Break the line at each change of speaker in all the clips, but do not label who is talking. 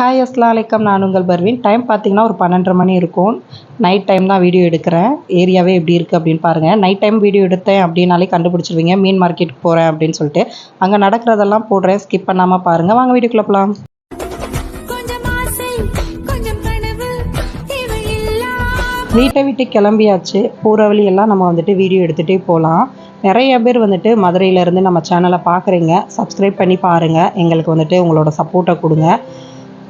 Hi அஸ்லாம் வலைக்கம் நான் உங்கள் பர்வீன். டைம் பார்த்தீங்கன்னா ஒரு பன்னெண்டரை மணி இருக்கும். நைட் டைம் தான் வீடியோ எடுக்கிறேன். ஏரியாவே எப்படி இருக்குது அப்படின்னு பாருங்கள் நைட் டைம் வீடியோ எடுத்தேன் அப்படின்னாலே கண்டுபிடிச்சிருவீங்க. மீன் மார்க்கெட்டுக்கு போகிறேன் அப்படின்னு சொல்லிட்டு. அங்கே நடக்கிறதெல்லாம் போடுறேன். ஸ்கிப் பண்ணாமல் பாருங்கள் வாங்க வீடியோக்குள்ளே போகலாம் வீட்டை விட்டு கிளம்பியாச்சு. போகிற வழியெல்லாம் நம்ம வந்துட்டு வீடியோ எடுத்துகிட்டே போகலாம் நிறைய பேர் வந்துட்டு மதுரையிலேருந்து நம்ம சேனலை பார்க்குறீங்க. சப்ஸ்கிரைப் பண்ணி பாருங்கள் எங்களுக்கு வந்துட்டு உங்களோட சப்போர்ட்டை கொடுங்க.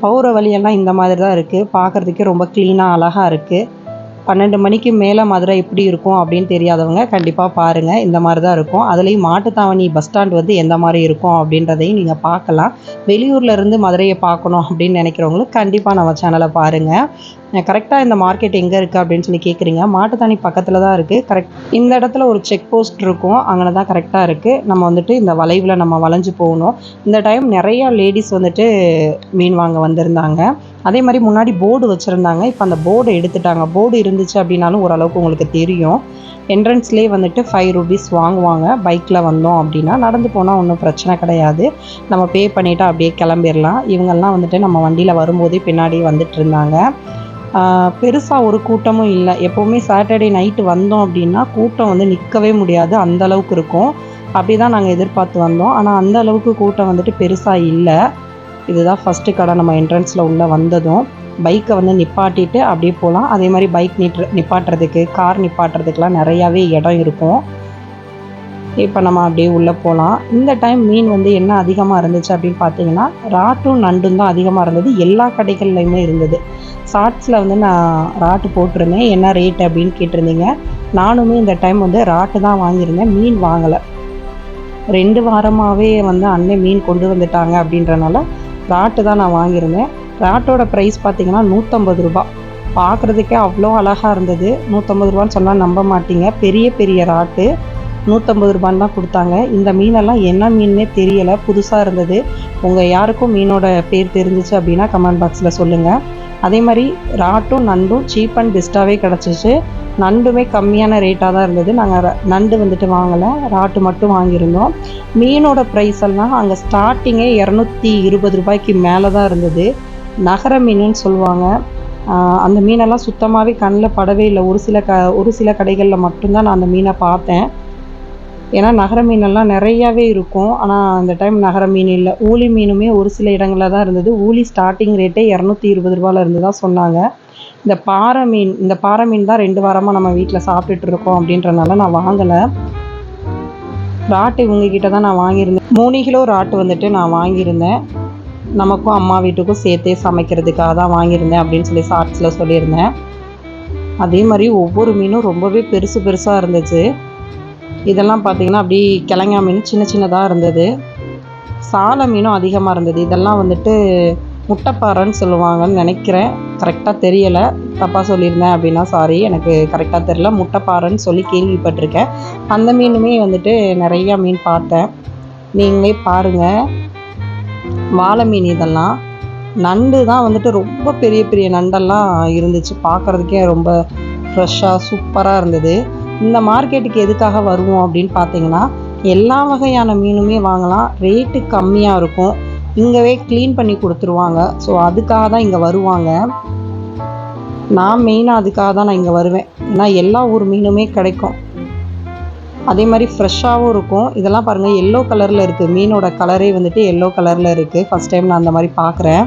பௌர வழியெல்லாம் இந்த மாதிரி தான் இருக்குது பார்க்குறதுக்கே ரொம்ப க்ளீனாக அழகாக இருக்குது பன்னெண்டு மணிக்கு மேலே மதுரை எப்படி இருக்கும் அப்படின்னு தெரியாதவங்க கண்டிப்பாக பாருங்கள் இந்த மாதிரி தான் இருக்கும். அதுலேயும் மாட்டுத்தாவணி பஸ் ஸ்டாண்ட் வந்து எந்த மாதிரி இருக்கும் அப்படின்றதையும் நீங்கள் பார்க்கலாம். வெளியூர்ல இருந்து மதுரையை பார்க்கணும் அப்படின்னு நினைக்கிறவங்களுக்கு கண்டிப்பாக நம்ம சேனலை பாருங்கள் கரெக்டாக இந்த மார்க்கெட் எங்கே இருக்குது அப்படின்னு சொல்லி கேட்குறீங்க மாட்டுத்தாணி பக்கத்தில் தான் இருக்குது கரெக்ட் இந்த இடத்துல ஒரு செக் போஸ்ட் இருக்கும். அங்கே தான் கரெக்டாக இருக்குது நம்ம வந்துட்டு இந்த வளைவில் நம்ம வளைஞ்சு போகணும். இந்த டைம் நிறையா லேடிஸ் வந்துட்டு மீன் வாங்க வந்திருந்தாங்க. அதே மாதிரி முன்னாடி போர்டு வச்சுருந்தாங்க. இப்போ அந்த போர்டை எடுத்துட்டாங்க. போர்டு இருந்துச்சு அப்படின்னாலும் ஓரளவுக்கு உங்களுக்கு தெரியும். என்ட்ரன்ஸ்லேயே வந்துட்டு ஃபைவ் ருபீஸ் வாங்குவாங்க. பைக்கில் வந்தோம் அப்படின்னா நடந்து போனால் ஒன்றும் பிரச்சனை கிடையாது. நம்ம பே பண்ணிவிட்டு அப்படியே கிளம்பிடலாம் இவங்கெல்லாம் வந்துட்டு நம்ம வண்டியில் வரும்போதே பின்னாடி வந்துட்டு இருந்தாங்க. பெருசாக ஒரு கூட்டமும் இல்லை. எப்போவுமே சாட்டர்டே நைட்டு வந்தோம் அப்படின்னா கூட்டம் வந்து நிற்கவே முடியாது. அந்த அளவுக்கு இருக்கும். அப்படி தான் நாங்கள் எதிர்பார்த்து வந்தோம். ஆனால் அந்த அளவுக்கு கூட்டம் வந்துட்டு பெருசாக இல்லை. இதுதான் ஃபஸ்ட்டு கடை நம்ம என்ட்ரன்ஸில் உள்ளே வந்ததும். பைக்கை வந்து நிப்பாட்டிட்டு அப்படியே போகலாம் அதே மாதிரி பைக் நிட்டு நிப்பாட்டுறதுக்கு கார் நிப்பாட்டுறதுக்கெலாம் நிறையாவே இடம் இருக்கும். இப்போ நம்ம அப்படியே உள்ளே போகலாம் இந்த டைம் மீன் வந்து என்ன அதிகமாக இருந்துச்சு அப்படின்னு பார்த்தீங்கன்னா ராட்டும் நண்டும் தான் அதிகமாக இருந்தது. எல்லா கடைகள்லையுமே இருந்தது. ஷார்ட்ஸில் வந்து நான் ராட்டு போட்டிருந்தேன். என்ன ரேட் அப்படின்னு கேட்டிருந்தீங்க. நானுமே இந்த டைம் வந்து ராட்டு தான் வாங்கியிருந்தேன். மீன் வாங்கலை. ரெண்டு வாரமாகவே வந்து அண்ணன் மீன் கொண்டு வந்துட்டாங்க அப்படின்றனால ராட்டு தான் நான் வாங்கியிருந்தேன். ராட்டோட ப்ரைஸ் பார்த்தீங்கன்னா நூற்றம்பது ரூபா. பார்க்குறதுக்கே அவ்வளோ அழகாக இருந்தது. நூற்றம்பது ரூபான்னு சொன்னால் நம்ப மாட்டீங்க. பெரிய பெரிய ராட்டு. நூற்றம்பது ரூபான்னு தான் கொடுத்தாங்க. இந்த மீனெல்லாம் என்ன மீன்னே தெரியலை. புதுசாக இருந்தது. உங்கள் யாருக்கும் மீனோட பேர் தெரிஞ்சிச்சு அப்படின்னா கமெண்ட் பாக்ஸில் சொல்லுங்கள் அதே மாதிரி ராட்டும் நண்டும் சீப் அண்ட் பெஸ்ட்டாகவே கிடச்சிச்சு. நண்டுமே கம்மியான ரேட்டாக தான் இருந்தது. நாங்கள் நண்டு வந்துட்டு வாங்கலை. ராட்டு மட்டும் வாங்கியிருந்தோம். மீனோட ப்ரைஸ் எல்லாம் அங்கே ஸ்டார்டிங்கே இரநூத்தி இருபது ரூபாய்க்கு மேலே தான் இருந்தது. நகர மீனுன்னு சொல்லுவாங்க. அந்த மீனெல்லாம் சுத்தமாகவே கண்ணில் படவே இல்லை. ஒரு சில க ஒரு சில கடைகளில் மட்டும்தான் நான் அந்த மீனை பார்த்தேன். ஏன்னா நகர மீனெல்லாம் நிறையாவே இருக்கும். ஆனால் அந்த டைம் நகர மீன் இல்லை. ஊலி மீனுமே ஒரு சில இடங்களில் தான் இருந்தது. ஊலி ஸ்டார்டிங் ரேட்டே இரநூத்தி இருபது ரூபாயில் இருந்து தான் சொன்னாங்க. இந்த பாறை மீன் இந்த பாறை மீன் தான் ரெண்டு வாரமாக நம்ம வீட்டில் சாப்பிட்டுட்டு இருக்கோம் அப்படின்றனால நான் வாங்கலை. ராட்டு இங்ககிட்ட தான் நான் வாங்கியிருந்தேன். மூணு கிலோ ராட்டு வந்துட்டு நான் வாங்கியிருந்தேன். நமக்கும் அம்மா வீட்டுக்கும் சேர்த்தே சமைக்கிறதுக்காக தான் வாங்கியிருந்தேன் அப்படின்னு சொல்லி ஷார்ட்ஸில் சொல்லியிருந்தேன். அதே மாதிரி ஒவ்வொரு மீனும் ரொம்பவே பெருசு பெருசாக இருந்துச்சு. இதெல்லாம் பார்த்தீங்கன்னா அப்படி கிழங்கா மீன் சின்ன சின்னதாக இருந்தது. சால மீனும் அதிகமாக இருந்தது. இதெல்லாம் வந்துட்டு முட்டைப்பாறைன்னு சொல்லுவாங்கன்னு நினைக்கிறேன். கரெக்டாக தெரியலை. தப்பாக சொல்லியிருந்தேன் அப்படின்னா சாரி எனக்கு கரெக்டாக தெரியல. முட்டைப்பாறைன்னு சொல்லி கேள்விப்பட்டிருக்கேன். அந்த மீனுமே வந்துட்டு நிறையா மீன் பார்த்தேன். நீங்களே பாருங்கள் வாழை மீன் இதெல்லாம். நண்டு தான் வந்துட்டு ரொம்ப பெரிய பெரிய நண்டெல்லாம் இருந்துச்சு. பார்க்குறதுக்கே ரொம்ப ஃப்ரெஷ்ஷாக சூப்பராக இருந்தது. இந்த மார்க்கெட்டுக்கு எதுக்காக வருவோம் அப்படின்னு பார்த்தீங்கன்னா எல்லா வகையான மீனுமே வாங்கலாம். ரேட்டு கம்மியாக இருக்கும். இங்கவே க்ளீன் பண்ணி கொடுத்துருவாங்க. ஸோ அதுக்காக தான் இங்கே வருவாங்க. நான் மெயினாக அதுக்காக தான் நான் இங்கே வருவேன். ஏன்னா எல்லா ஊர் மீனுமே கிடைக்கும். அதே மாதிரி ஃப்ரெஷ்ஷாகவும் இருக்கும். இதெல்லாம் பாருங்கள் எல்லோ கலரில் இருக்குது மீனோட கலரே வந்துட்டு எல்லோ கலரில் இருக்குது ஃபஸ்ட் டைம் நான் அந்த மாதிரி பார்க்குறேன்.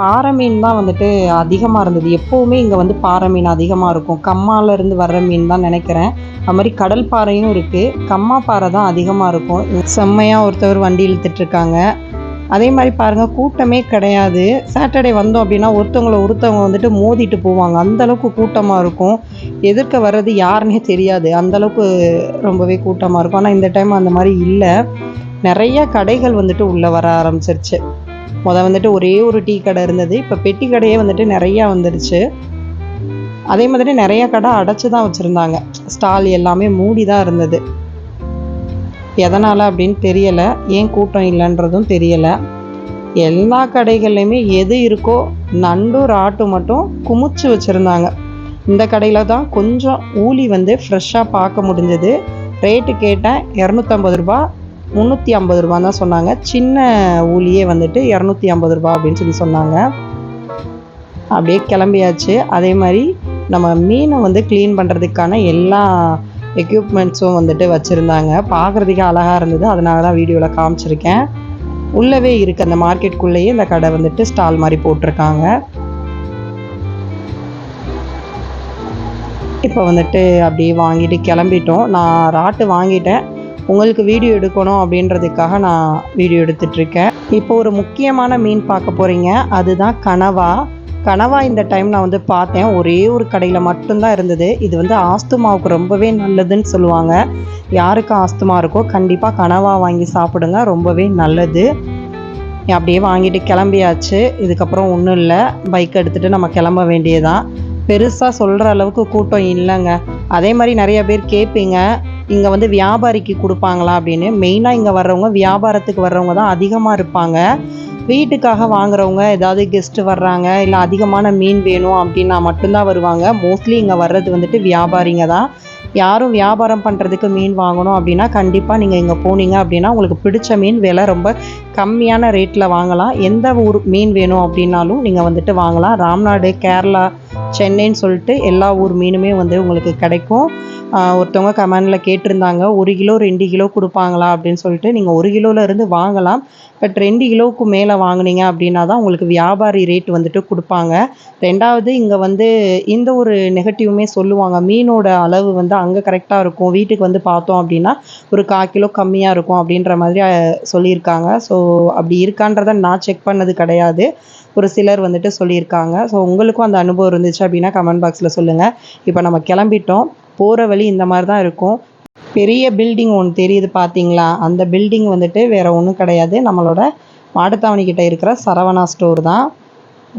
பாறை மீன் தான் வந்துட்டு அதிகமாக இருந்தது. எப்போவுமே இங்கே வந்து பாறை மீன் அதிகமாக இருக்கும் கம்மாலேருந்து வர்ற மீன் தான் நினைக்கிறேன். அது மாதிரி கடல் பாறையும் இருக்குது கம்மா பாறை தான் அதிகமாக இருக்கும். செம்மையாக ஒருத்தவர் வண்டி இழுத்துட்ருக்காங்க அதே மாதிரி பாருங்கள் கூட்டமே கிடையாது. சாட்டர்டே வந்தோம் அப்படின்னா ஒருத்தவங்களை ஒருத்தவங்க வந்துட்டு மோதிட்டு போவாங்க. அந்தளவுக்கு கூட்டமாக இருக்கும். எதிர்க்க வர்றது யாருன்னே தெரியாது. அந்தளவுக்கு ரொம்பவே கூட்டமாக இருக்கும். ஆனால் இந்த டைம் அந்த மாதிரி இல்லை. நிறைய கடைகள் வந்துட்டு உள்ளே வர ஆரம்பிச்சிருச்சு. முதல் வந்துட்டு ஒரே ஒரு டீ கடை இருந்தது. இப்போ பெட்டி கடையே வந்துட்டு நிறையா வந்துருச்சு. அதே மாதிரி நிறைய கடை அடைச்சி தான் வச்சுருந்தாங்க. ஸ்டால் எல்லாமே மூடி தான் இருந்தது. எதனால் அப்படின்னு தெரியலை. ஏன் கூட்டம் இல்லைன்றதும் தெரியலை. எல்லா கடைகள்லையுமே எது இருக்கோ நண்டு ராட்டு மட்டும் குமிச்சு வச்சுருந்தாங்க. இந்த கடையில் தான் கொஞ்சம் ஊலி வந்து ஃப்ரெஷ்ஷாக பார்க்க முடிஞ்சது. ரேட்டு கேட்டேன் இரநூத்தம்பது ரூபா முந்நூற்றி ஐம்பது ரூபான்னு தான் சொன்னாங்க. சின்ன ஊலியே வந்துட்டு இரநூத்தி ஐம்பது ரூபா அப்படின்னு சொல்லி சொன்னாங்க. அப்படியே கிளம்பியாச்சு. அதே மாதிரி நம்ம மீனை வந்து க்ளீன் பண்ணுறதுக்கான எல்லா எக்யூப்மெண்ட்ஸும் வந்துட்டு வச்சுருந்தாங்க. பார்க்குறதுக்கே அழகாக இருந்தது. அதனால தான் வீடியோவில் காமிச்சிருக்கேன். உள்ளவே இருக்குது அந்த மார்க்கெட்டுக்குள்ளேயே இந்த கடை வந்துட்டு ஸ்டால் மாதிரி போட்டிருக்காங்க. இப்போ வந்துட்டு அப்படியே வாங்கிட்டு கிளம்பிட்டோம். நான் ராட்டு வாங்கிட்டேன். உங்களுக்கு வீடியோ எடுக்கணும் அப்படின்றதுக்காக நான் வீடியோ எடுத்துட்ருக்கேன். இப்போ ஒரு முக்கியமான மீன் பார்க்க போகிறீங்க அதுதான் கனவா. கனவா இந்த டைம் நான் வந்து பார்த்தேன். ஒரே ஒரு கடையில் மட்டும்தான் இருந்தது. இது வந்து ஆஸ்துமாவுக்கு ரொம்பவே நல்லதுன்னு சொல்லுவாங்க. யாருக்கு ஆஸ்துமா இருக்கோ கண்டிப்பாக கனவா வாங்கி சாப்பிடுங்க. ரொம்பவே நல்லது. அப்படியே வாங்கிட்டு கிளம்பியாச்சு. இதுக்கப்புறம் ஒன்றும் இல்லை. பைக் எடுத்துகிட்டு நம்ம கிளம்ப வேண்டியதான் பெருசாக சொல்கிற அளவுக்கு கூட்டம் இல்லைங்க. அதே மாதிரி நிறைய பேர் கேட்பீங்க இங்கே வந்து வியாபாரிக்கு கொடுப்பாங்களா அப்படின்னு மெயினாக இங்கே வர்றவங்க வியாபாரத்துக்கு வர்றவங்க தான் அதிகமாக இருப்பாங்க. வீட்டுக்காக வாங்குறவங்க ஏதாவது கெஸ்ட்டு வர்றாங்க இல்லை அதிகமான மீன் வேணும் அப்படின்னா மட்டும்தான் வருவாங்க. மோஸ்ட்லி இங்கே வர்றது வந்துட்டு வியாபாரிங்க தான். யாரும் வியாபாரம் பண்ணுறதுக்கு மீன் வாங்கணும் அப்படின்னா கண்டிப்பாக நீங்கள் இங்கே போனீங்க அப்படின்னா உங்களுக்கு பிடிச்ச மீன் விலை ரொம்ப கம்மியான ரேட்டில் வாங்கலாம். எந்த ஊர் மீன் வேணும் அப்படின்னாலும் நீங்கள் வந்துட்டு வாங்கலாம். ராம்நாடு கேரளா சென்னைன்னு சொல்லிட்டு எல்லா ஊர் மீனுமே வந்து உங்களுக்கு கிடைக்கும். ஆஹ் ஒருத்தவங்க கமெண்டில் கேட்டிருந்தாங்க ஒரு கிலோ ரெண்டு கிலோ கொடுப்பாங்களா அப்படின்னு சொல்லிட்டு நீங்கள் ஒரு கிலோல இருந்து வாங்கலாம். பட் ரெண்டு கிலோவுக்கு மேலே வாங்குனீங்க அப்படின்னா தான் உங்களுக்கு வியாபாரி ரேட் வந்துட்டு கொடுப்பாங்க. ரெண்டாவது இங்கே வந்து இந்த ஒரு நெகட்டிவுமே சொல்லுவாங்க. மீனோட அளவு வந்து அங்கே கரெக்டாக இருக்கும். வீட்டுக்கு வந்து பார்த்தோம் அப்படின்னா ஒரு கால் கிலோ கம்மியாக இருக்கும் அப்படின்ற மாதிரி சொல்லியிருக்காங்க. ஸோ அப்படி இருக்கான்றத நான் செக் பண்ணது கிடையாது. ஒரு சிலர் வந்துட்டு சொல்லியிருக்காங்க. ஸோ உங்களுக்கும் அந்த அனுபவம் இருந்துச்சு அப்படின்னா கமெண்ட் பாக்ஸில் சொல்லுங்கள் இப்போ நம்ம கிளம்பிட்டோம். போகிற வழி இந்த மாதிரி தான் இருக்கும். பெரிய பில்டிங் ஒன்று தெரியுது பார்த்தீங்களா அந்த பில்டிங் வந்துட்டு வேறு ஒன்றும் கிடையாது. நம்மளோட மாட்டுத்தாவணி இருக்கிற சரவணா ஸ்டோர் தான்.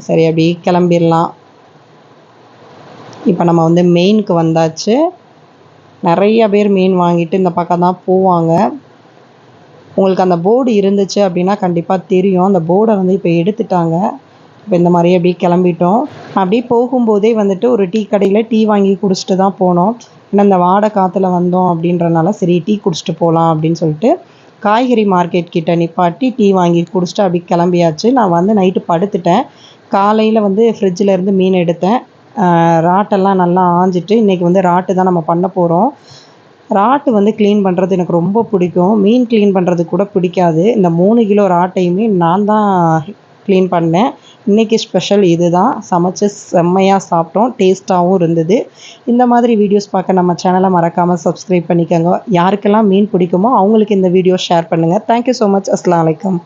சரி அப்படி கிளம்பிடலாம். இப்போ நம்ம வந்து மெயினுக்கு வந்தாச்சு. நிறைய பேர் மீன் வாங்கிட்டு இந்த பக்கம் தான் போவாங்க. உங்களுக்கு அந்த போர்டு இருந்துச்சு அப்படின்னா கண்டிப்பாக தெரியும். அந்த போர்டை வந்து இப்போ எடுத்துட்டாங்க. இப்போ இந்த மாதிரி அப்படியே கிளம்பிட்டோம். அப்படியே போகும்போதே வந்துட்டு ஒரு டீ கடையில் டீ வாங்கி குடிச்சிட்டு தான் போனோம். ஏன்னா இந்த வாடை காற்றுல வந்தோம் அப்படின்றனால சரி டீ குடிச்சிட்டு போகலாம் அப்படின்னு சொல்லிட்டு காய்கறி மார்க்கெட் கிட்ட நிப்பாட்டி டீ வாங்கி குடிச்சிட்டு அப்படி கிளம்பியாச்சு. நான் வந்து நைட்டு படுத்துட்டேன். காலையில் வந்து ஃப்ரிட்ஜில் இருந்து மீன் எடுத்தேன். ராட்டெல்லாம் நல்லா ஆஞ்சிட்டு இன்றைக்கி வந்து ராட்டு தான் நம்ம பண்ண போகிறோம் ராட்டு வந்து க்ளீன் பண்ணுறது எனக்கு ரொம்ப பிடிக்கும். மீன் க்ளீன் பண்ணுறது கூட பிடிக்காது. இந்த மூணு கிலோ ராட்டையுமே நான் தான் க்ளீன் பண்ணேன். இன்றைக்கி ஸ்பெஷல் இது தான் சமைச்சு செம்மையாக சாப்பிட்டோம். டேஸ்ட்டாகவும் இருந்தது. இந்த மாதிரி வீடியோஸ் பார்க்க நம்ம சேனலை மறக்காமல் சப்ஸ்கிரைப் பண்ணிக்கோங்க. யாருக்கெல்லாம் மீன் பிடிக்குமோ அவங்களுக்கு இந்த வீடியோ ஷேர் பண்ணுங்கள் தேங்க்யூ ஸோ மச் அஸ்லாம் வலைக்கம்